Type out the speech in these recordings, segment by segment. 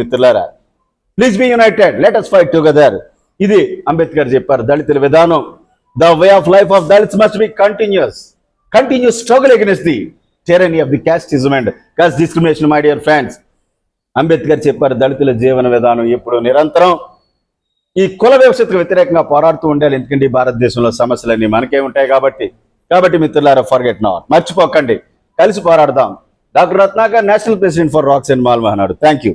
మిత్రులారా please be united let fight together ఇది అంబేద్కర్ చెప్పారు దళితుల విధానం. The way of life of Dalits must be continuous continuous struggle against the tyranny of the casteism and caste discrimination my dear friends Ambedkar చెప్పారు దళితుల జీవన విధానం ఎప్పుడు నిరంతరం. ఈ కుల వ్యవస్థకు వ్యతిరేకంగా పోరాడుతూ ఉండాలి. ఎందుకంటే ఈ భారతదేశంలో సమస్యలన్నీ మనకే ఉంటాయి కాబట్టి. కాబట్టి మిత్రులారా ఫర్గెట్ నాట్ మర్చిపోకండి. కలిసి పోరాడదాం. Doctor Ratnakar national president for ROCKS and Mala Mahanadu thank you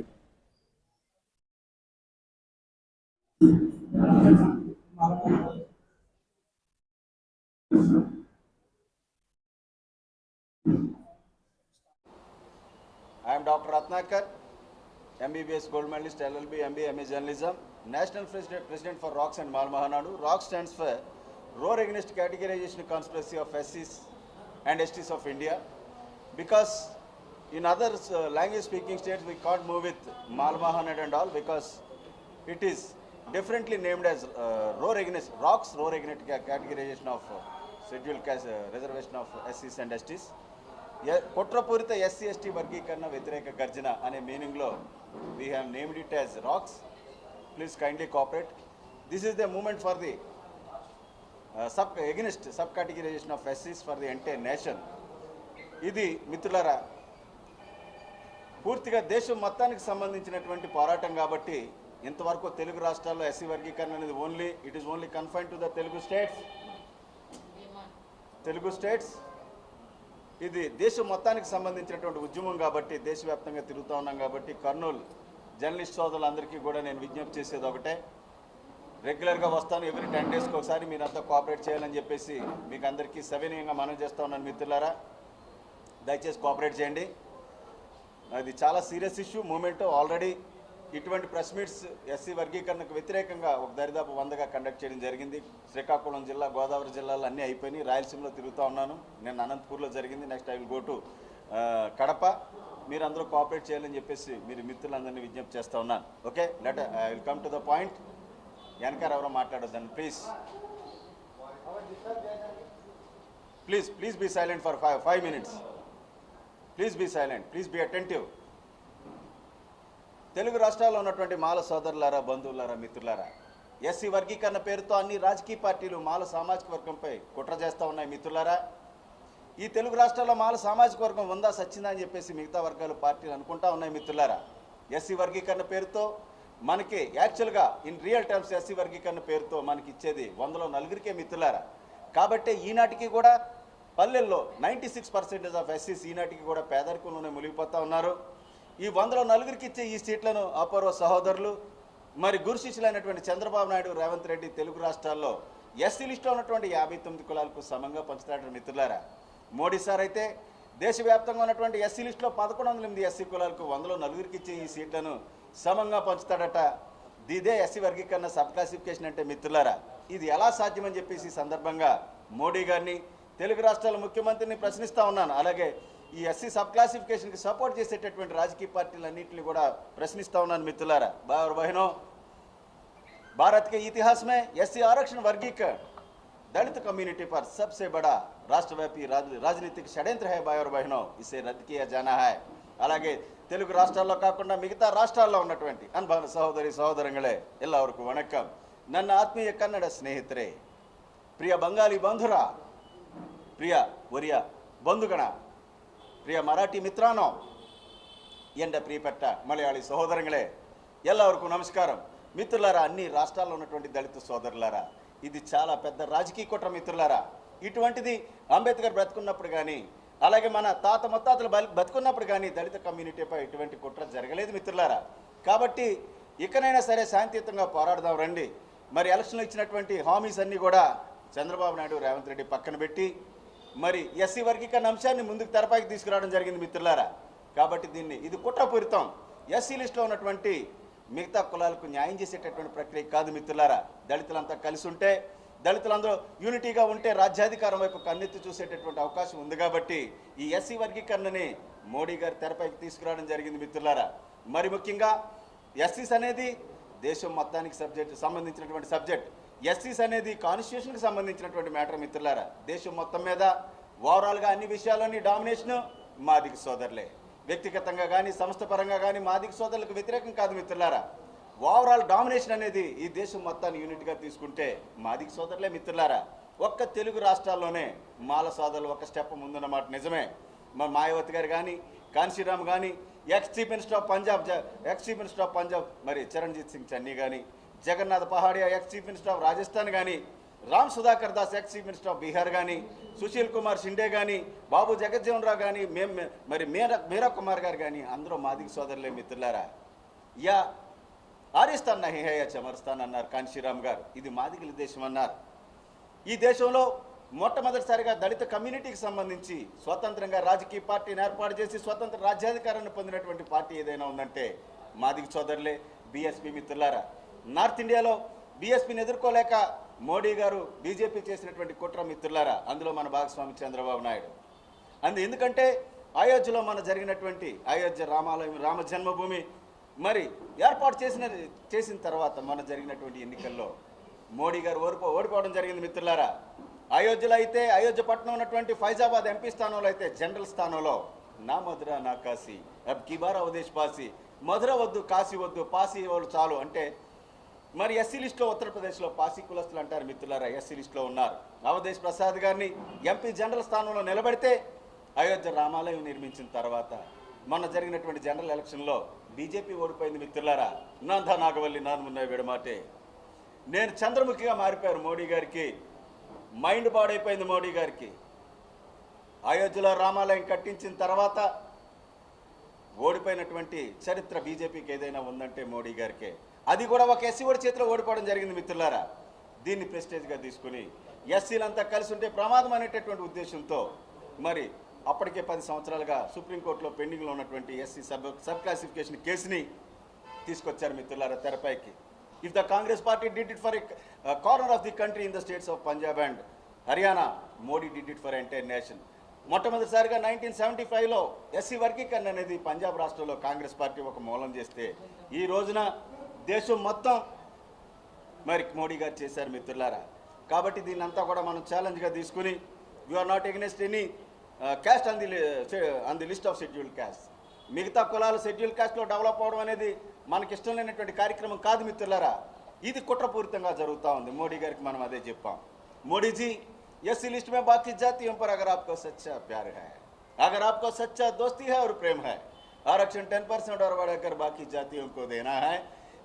I am Dr. Ratnakar, MBBS Gold Medalist, LLB, MBA, MA Journalism, National President, President for ROCKS and Mal Mahanadu. ROCK stands for Roar Against Categorization Conspiracy of SCs and STs of India. Because in other uh, language speaking states we can't move with Mal Mahanad and all because it is differently named as uh, Roar rocks ROCKS, Roar Against Ca- Categorization of uh, Scheduled Caste uh, Reservation of SCs and STs. కుట్రపూరిత SC ST వర్గీకరణ వ్యతిరేక గర్జన అనే మీనింగ్లో we have named it as ROCKS please kindly cooperate this is the moment for the sub against sub categorization of ఎస్సీస్ for the entire nation ఇది మిత్రులరా పూర్తిగా దేశం మొత్తానికి సంబంధించినటువంటి పోరాటం కాబట్టి ఇంతవరకు తెలుగు రాష్ట్రాల్లో ఎస్సీ వర్గీకరణ అనేది only it is only confine to the Telugu states Telugu states ఇది దేశం మొత్తానికి సంబంధించినటువంటి ఉద్యమం కాబట్టి దేశవ్యాప్తంగా తిరుగుతూ ఉన్నాం కాబట్టి కర్నూలు జర్నలిస్ట్ సోదరులందరికీ కూడా నేను విజ్ఞప్తి చేసేది ఒకటే. రెగ్యులర్గా వస్తాను ఎవ్రీ టెన్ డేస్కి ఒకసారి మీరంతా కోఆపరేట్ చేయాలని చెప్పేసి మీకు అందరికీ సవినీయంగా మనం చేస్తూ ఉన్నాను మిత్రులారా. దయచేసి కోఆపరేట్ చేయండి. అది చాలా సీరియస్ ఇష్యూ మూమెంట్ ఆల్రెడీ ఇటువంటి ప్రెస్ మీట్స్ ఎస్సీ వర్గీకరణకు వ్యతిరేకంగా ఒక దరిదాపు వందగా కండక్ట్ చేయడం జరిగింది. శ్రీకాకుళం జిల్లా గోదావరి జిల్లాలో అన్నీ అయిపోయినాయి. రాయలసీమలో తిరుగుతూ ఉన్నాను. నేను అనంతపూర్లో జరిగింది. Next I will go to Kadapa. మీరు అందరూ కోఆపరేట్ చేయాలని చెప్పేసి మీరు మిత్రులందరినీ విజ్ఞప్తి చేస్తూ ఉన్నాను. Okay? Let I will come to the point. వెనకారు ఎవరో మాట్లాడొద్దండి. Please. Please please be silent for five five minutes. Please be silent. Please be attentive. Telugu రాష్ట్రాల్లో ఉన్నటువంటి మాల సోదరులారా బంధువులారా మిత్రులారా ఎస్సీ వర్గీకరణ పేరుతో అన్ని రాజకీయ పార్టీలు మాల సామాజిక వర్గంపై కుట్ర చేస్తూ ఉన్నాయి మిత్రులారా. ఈ తెలుగు రాష్ట్రాల్లో మాల సామాజిక వర్గం ఉందా సచ్చిందా అని చెప్పేసి మిగతా వర్గాలు పార్టీలు అనుకుంటా ఉన్నాయి మిత్రులారా. ఎస్సీ వర్గీకరణ పేరుతో మనకి యాక్చువల్గా ఇన్ రియల్ టర్మ్స్ ఎస్సీ వర్గీకరణ పేరుతో మనకి ఇచ్చేది వందలో నలుగురికే మిత్రులారా. కాబట్టి ఈనాటికి కూడా పల్లెల్లో నైంటీ సిక్స్ పర్సెంటేజ్ ఆఫ్ ఎస్సీస్ ఈనాటికి కూడా పేదరికంలోనే మునిగిపోతా ఉన్నారు. ఈ వందలో నలుగురికి ఇచ్చే ఈ సీట్లను అపూర్వ సహోదరులు మరి గురుశిష్యులైనటువంటి చంద్రబాబు నాయుడు రేవంత్ రెడ్డి తెలుగు రాష్ట్రాల్లో ఎస్సీ లిస్టులో ఉన్నటువంటి యాభై తొమ్మిది కులాలకు సమంగా పంచుతాడు మిత్రులారా. మోడీ సార్ అయితే దేశవ్యాప్తంగా ఉన్నటువంటి ఎస్సీ లిస్టులో పదకొండు వందల ఎనిమిది ఎస్సీ కులాలకు వందలో నలుగురికి ఇచ్చే ఈ సీట్లను సమంగా పంచుతాడట ఇదే ఎస్సీ వర్గీకరణ సబ్ క్లాసిఫికేషన్ అంటే మిత్రులారా. ఇది ఎలా సాధ్యమని చెప్పేసి ఈ సందర్భంగా మోడీ గారిని राष्ट्र मुख्यमंत्री प्रश्न अलगे एससी सब क्लासीफिकेसन की सपोर्ट राजकीय पार्टी प्रश्न मित्र बहनो भारत के इतिहास में एससी आरक्षण वर्गीकरण दलित कम्युनिटी पर सबसे बड़ा राष्ट्रव्यापी राजनीतिक षड्यंत्र है भाई और इसे रद्द किया जाना है अलागे राष्ट्र मिगता राष्ट्र अनुभ सहोदरी सहोद वनक नत्मीय कन्ड स्ने प्रिय बंगाली बंधुरा प्रिय वर्य బంధుగణ ప్రియ మరాఠీ ಮಿತ್ರಾನೋ ఎండ ప్రియపెట్ట మలయాళీ సహోదరంగలే ఎల్లవరకు నమస్కారం. మిత్రులారా అన్ని రాష్ట్రాల్లో ఉన్నటువంటి దళిత సోదరులారా ఇది చాలా పెద్ద రాజకీయ కుట్ర మిత్రులారా. ఇటువంటిది అంబేద్కర్ బ్రతుకున్నప్పుడు కానీ అలాగే మన తాత ముత్తాతలు బతుకున్నప్పుడు కానీ దళిత కమ్యూనిటీపై ఇటువంటి కుట్ర జరగలేదు మిత్రులారా. కాబట్టి ఇకనైనా సరే శాంతియుతంగా పోరాడదాం రండి. మరి ఎలక్షన్లో ఇచ్చినటువంటి హామీస్ అన్నీ కూడా చంద్రబాబు నాయుడు రేవంత్ రెడ్డి పక్కన పెట్టి మరి ఎస్సీ వర్గీకరణ అంశాన్ని ముందుకు తెరపైకి తీసుకురావడం జరిగింది మిత్రులారా. కాబట్టి దీన్ని ఇది కుట్రపూరితం. ఎస్సీ లిస్టులో ఉన్నటువంటి మిగతా కులాలకు న్యాయం చేసేటటువంటి ప్రక్రియ కాదు మిత్రులారా. దళితులంతా కలిసి ఉంటే దళితులందరూ యూనిటీగా ఉంటే రాజ్యాధికారం వైపు కన్నెత్తి చూసేటటువంటి అవకాశం ఉంది కాబట్టి ఈ ఎస్సీ వర్గీకరణని మోడీ గారు తెరపైకి తీసుకురావడం జరిగింది మిత్రులారా. మరి ముఖ్యంగా ఎస్సీస్ అనేది దేశం మొత్తానికి సబ్జెక్ట్ సంబంధించినటువంటి సబ్జెక్ట్ ఎస్సీస్ అనేది కాన్స్టిట్యూషన్కి సంబంధించినటువంటి మ్యాటర్ మిత్రులారా. దేశం మొత్తం మీద ఓవరాల్గా అన్ని విషయాల్లోని డామినేషన్ మాదిక సోదరులే. వ్యక్తిగతంగా కానీ సంస్థ పరంగా కానీ మాదిక సోదరులకు వ్యతిరేకం కాదు మిత్రులారా. ఓవరాల్ డామినేషన్ అనేది ఈ దేశం మొత్తాన్ని యూనిట్గా తీసుకుంటే మాదిక సోదరులే మిత్రులారా. ఒక్క తెలుగు రాష్ట్రాల్లోనే మాల సోదరులు ఒక స్టెప్ ముందున్నమాట నిజమే. మా మాయావతి గారు కానీ కాన్సీరామ్ కానీ ex chief minister of Punjab ex chief minister of Punjab మరి చరణ్జీత్ సింగ్ చన్నీ కానీ Jagannath Pahadia ex chief minister of Rajasthan కానీ Ram Sudhakar Das ex chief minister of Bihar కానీ సుశీల్ కుమార్ షిండే కానీ బాబు జగజ్జీవన్ రావు కానీ మేం మరి మీరా మీరా కుమార్ గారు కానీ అందరూ మాదిగ సోదరులే మిత్రులారా. యా ఆరిస్తాన్ హిహయ చమరుస్తాన్ అన్నారు కాన్షీరామ్ గారు. ఇది మాదిగల దేశం అన్నారు. ఈ దేశంలో మొట్టమొదటిసారిగా దళిత కమ్యూనిటీకి సంబంధించి స్వతంత్రంగా రాజకీయ పార్టీని ఏర్పాటు చేసి స్వతంత్ర రాజ్యాధికారాన్ని పొందినటువంటి పార్టీ ఏదైనా ఉందంటే మాదిగ సోదరులే బీఎస్పీ మిత్రులారా. నార్త్ ఇండియాలో బీఎస్పీని ఎదుర్కోలేక మోడీ గారు బీజేపీ చేసినటువంటి కుట్ర మిత్రులారా అందులో మన భాగస్వామి చంద్రబాబు నాయుడు. అందు ఎందుకంటే అయోధ్యలో మన జరిగినటువంటి అయోధ్య రామాలయం రామ జన్మభూమి మరి ఏర్పాటు చేసిన చేసిన తర్వాత మన జరిగినటువంటి ఎన్నికల్లో మోడీ గారు ఓడిపో ఓడిపోవడం జరిగింది మిత్రులారా. అయోధ్యలో అయితే అయోధ్య పట్టణం ఉన్నటువంటి ఫైజాబాద్ ఎంపీ స్థానంలో అయితే జనరల్ స్థానంలో నా మధుర నా కాశీ అబ్ కిబారా ఉదేశ్ పాసి మధుర వద్దు కాశీ వద్దు పాసి వాళ్ళు చాలు అంటే మరి ఎస్సీ లిస్టులో ఉత్తరప్రదేశ్లో పాసి కులస్తులు అంటారు మిత్రులారా ఎస్సీ లిస్టులో ఉన్నారు. నవదేశ్ ప్రసాద్ గారిని ఎంపీ జనరల్ స్థానంలో నిలబెడితే అయోధ్య రామాలయం నిర్మించిన తర్వాత మొన్న జరిగినటువంటి జనరల్ ఎలక్షన్లో బీజేపీ ఓడిపోయింది మిత్రులారా. నంద నాగవల్లి నాన్నమున్న విడమాటే. నేను చంద్రముఖిగా మారిపోయారు మోడీ గారికి. మైండ్ పాడైపోయింది మోడీ గారికి. అయోధ్యలో రామాలయం కట్టించిన తర్వాత ఓడిపోయినటువంటి చరిత్ర బీజేపీకి ఏదైనా ఉందంటే మోడీ గారికే. అది కూడా ఒక ఎస్సీ ఓడి చేతిలో ఓడిపోవడం జరిగింది మిత్రులారా. దీన్ని ప్రెస్టేజ్గా తీసుకుని ఎస్సీలంతా కలిసి ఉంటే ప్రమాదం అనేటటువంటి ఉద్దేశంతో మరి అప్పటికే పది సంవత్సరాలుగా సుప్రీంకోర్టులో పెండింగ్లో ఉన్నటువంటి ఎస్సీ సబ్ సబ్ క్లాసిఫికేషన్ కేసుని తీసుకొచ్చారు మిత్రులారా తెరపైకి. If the Congress party did it for corner of the country in the states of Punjab and Haryana Modi did it for entire nation. మొట్టమొదటిసారిగా నైన్టీన్ సెవెంటీ ఫైవ్లో ఎస్సీ వర్గీకరణ అనేది పంజాబ్ రాష్ట్రంలో Congress party ఒక మూలం చేస్తే ఈ రోజున దేశం మొత్తం మరి మోడీ గారు చేశారు మిత్రులారా కాబట్టి దీన్ని అంతా కూడా మనం ఛాలెంజ్గా తీసుకుని you are not against any caste on the on the list of scheduled caste మిగతా కులాలు షెడ్యూల్ క్యాస్ట్లో డెవలప్ అవడం అనేది మనకి ఇష్టం లేనటువంటి కార్యక్రమం కాదు మిత్రులారా ఇది కుట్రపూరితంగా జరుగుతూ ఉంది మోడీ గారికి మనం అదే చెప్పాం మోడీజీ ఎస్సీ लिस्ट में बाकी जातियों पर अगर आपको सच्चा प्यार है अगर आपको सच्चा दोस्ती है और प्रेम है आरक्षण टेन परसेंट और बढ़ाकर बाकी जातियों को देना है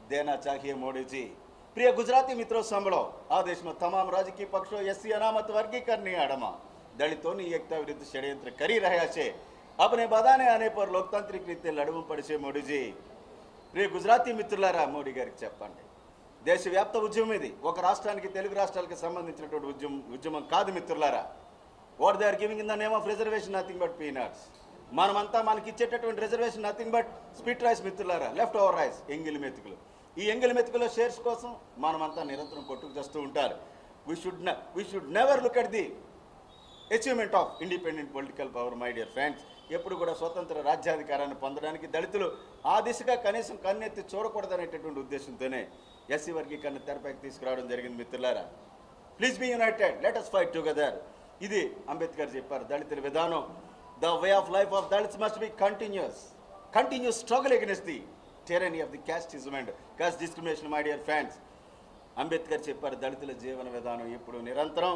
દેના ચાહીએ મોડીજી પ્રિય ગુજરાતી મિત્રો સાંભળો આ દેશમાં તમામ રાજકીય પક્ષો એસસી અનામત વર્ગીકરણની આડમાં દલિતોની એકતા વિરુદ્ધ ષડયંત્ર કરી રહ્યા છે આપણે બધાને આને પર લોકતાંત્રિક રીતે લડવું પડશે મોડીજી ప్రియ గుజరాతీ మిత్రులారా మోడీ గారికి చెప్పండి. దేశవ్యాప్త ఉద్యమం ఇది. ఒక రాష్ట్రానికి తెలుగు రాష్ట్రాలకు సంబంధించినటువంటి ఉద్యమం ఉద్యమం కాదు మిత్రులారా. What they are giving in the name of reservation nothing but peanuts. మనమంతా మనకి ఇచ్చేటటువంటి reservation nothing but spit rice మిత్రులారా లెఫ్ట్ ఓవర్ రైస్ ఎంగిలి మెతుకులు. ఈ ఎంగిలి మెతుకుల షేర్స్ కోసం మనమంతా నిరంతరం కొట్టుకు చేస్తూ ఉంటారు. We should we should never look at the achievement of independent political power my dear friends ఎప్పుడు కూడా స్వతంత్ర రాజ్యాధికారాన్ని పొందడానికి దళితులు ఆ దిశగా కనీసం కన్నెత్తి చూడకూడదనేటటువంటి ఉద్దేశంతోనే ఎస్సీ వర్గీకరణ తెరపైకి తీసుకురావడం జరిగింది మిత్రులారా. Please be united let us fight together ఇది అంబేద్కర్ చెప్పారు దళితుల విధానం. The way of life of Dalits must be continuous continuous struggle against the tyranny of the casteism and caste discrimination my dear fans Ambedkar చెప్పారు దళితుల జీవన విధానం ఇప్పుడు నిరంతరం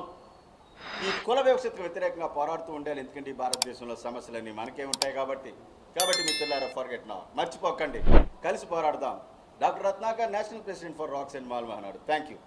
ఈ కుల వ్యవస్థకు వ్యతిరేకంగా పోరాడుతూ ఉండాలి. ఎందుకంటే ఈ భారతదేశంలో సమస్యలన్నీ మనకే ఉంటాయి కాబట్టి. కాబట్టి మిత్రులారా ఫర్గెట్ నా మర్చిపోకండి. కలిసి పోరాడదాం. Doctor Ratnakar national president for ROCKS and Mala Mahanadu thank you